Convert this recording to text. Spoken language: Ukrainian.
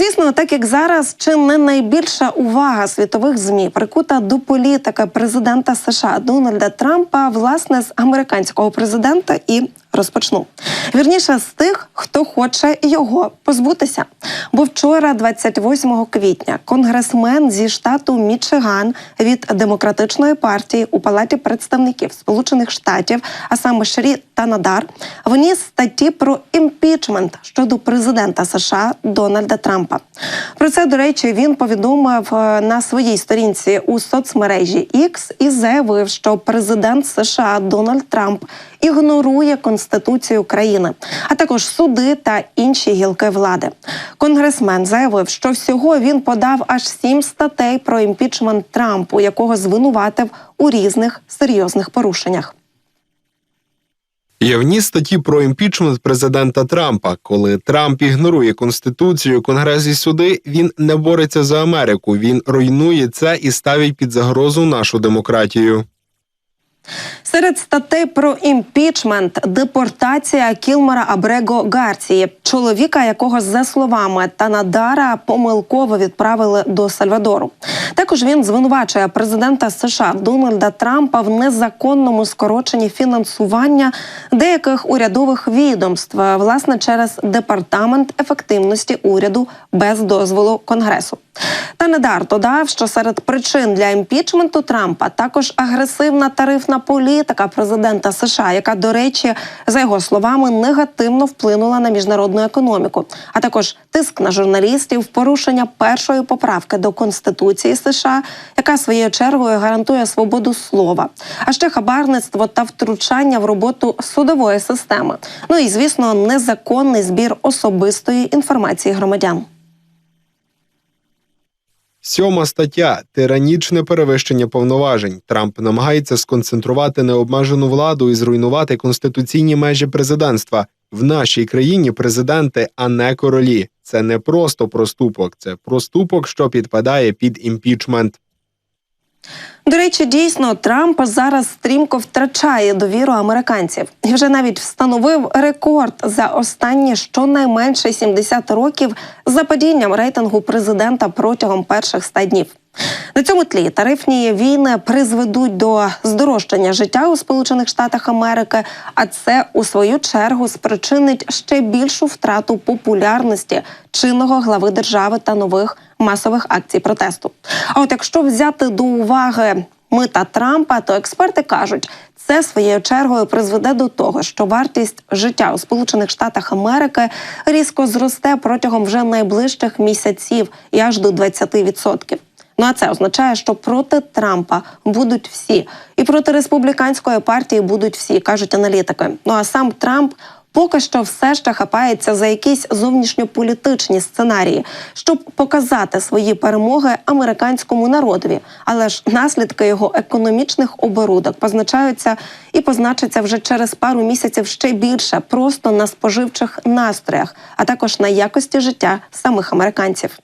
звісно, так як зараз чи не найбільша увага світових змі прикута до політики президента США Дональда Трампа, власне, з американського президента і розпочну. Вірніше з тих, хто хоче його позбутися. Бо вчора, 28 квітня, конгресмен зі штату Мічиган від демократичної партії у палаті представників Сполучених Штатів, а саме Шрі Танадар, вніс статті про імпічмент щодо президента США Дональда Трампа. Про це, до речі, він повідомив е, на своїй сторінці у соцмережі X і заявив, що президент США Дональд Трамп ігнорує конституцію країни, а також суди та інші гілки влади. Конгресмен заявив, що всього він подав аж сім статей про імпічмент Трампу, якого звинуватив у різних серйозних порушеннях. Я вніс статті про імпічмент президента Трампа. Коли Трамп ігнорує конституцію, конгрес і суди, він не бореться за Америку. Він руйнує це і ставить під загрозу нашу демократію. Серед статей про імпічмент депортація Кілмара Абрего Гарції, чоловіка, якого за словами Танадара помилково відправили до Сальвадору. Також він звинувачує президента США Дональда Трампа в незаконному скороченні фінансування деяких урядових відомств, власне, через департамент ефективності уряду без дозволу конгресу. Танедар додав, що серед причин для імпічменту Трампа також агресивна тарифна політика президента США, яка, до речі, за його словами, негативно вплинула на міжнародну економіку, а також тиск на журналістів, порушення першої поправки до конституції США, яка своєю чергою гарантує свободу слова, а ще хабарництво та втручання в роботу судової системи. Ну і звісно, незаконний збір особистої інформації громадян. Сьома стаття тиранічне перевищення повноважень. Трамп намагається сконцентрувати необмежену владу і зруйнувати конституційні межі президентства. В нашій країні президенти, а не королі. Це не просто проступок, це проступок, що підпадає під імпічмент. До речі, дійсно Трамп зараз стрімко втрачає довіру американців і вже навіть встановив рекорд за останні щонайменше 70 років за падінням рейтингу президента протягом перших 100 днів. На цьому тлі тарифні війни призведуть до здорожчання життя у Сполучених Штатах Америки, а це у свою чергу спричинить ще більшу втрату популярності чинного глави держави та нових масових акцій протесту. А от якщо взяти до уваги мита Трампа, то експерти кажуть, це своєю чергою призведе до того, що вартість життя у Сполучених Штатах Америки різко зросте протягом вже найближчих місяців і аж до 20%. Ну а це означає, що проти Трампа будуть всі, і проти республіканської партії будуть всі, кажуть аналітики. Ну а сам Трамп. Поки що все ще хапається за якісь зовнішньополітичні сценарії, щоб показати свої перемоги американському народові. Але ж наслідки його економічних оборудок позначаються і позначаться вже через пару місяців ще більше, просто на споживчих настроях, а також на якості життя самих американців.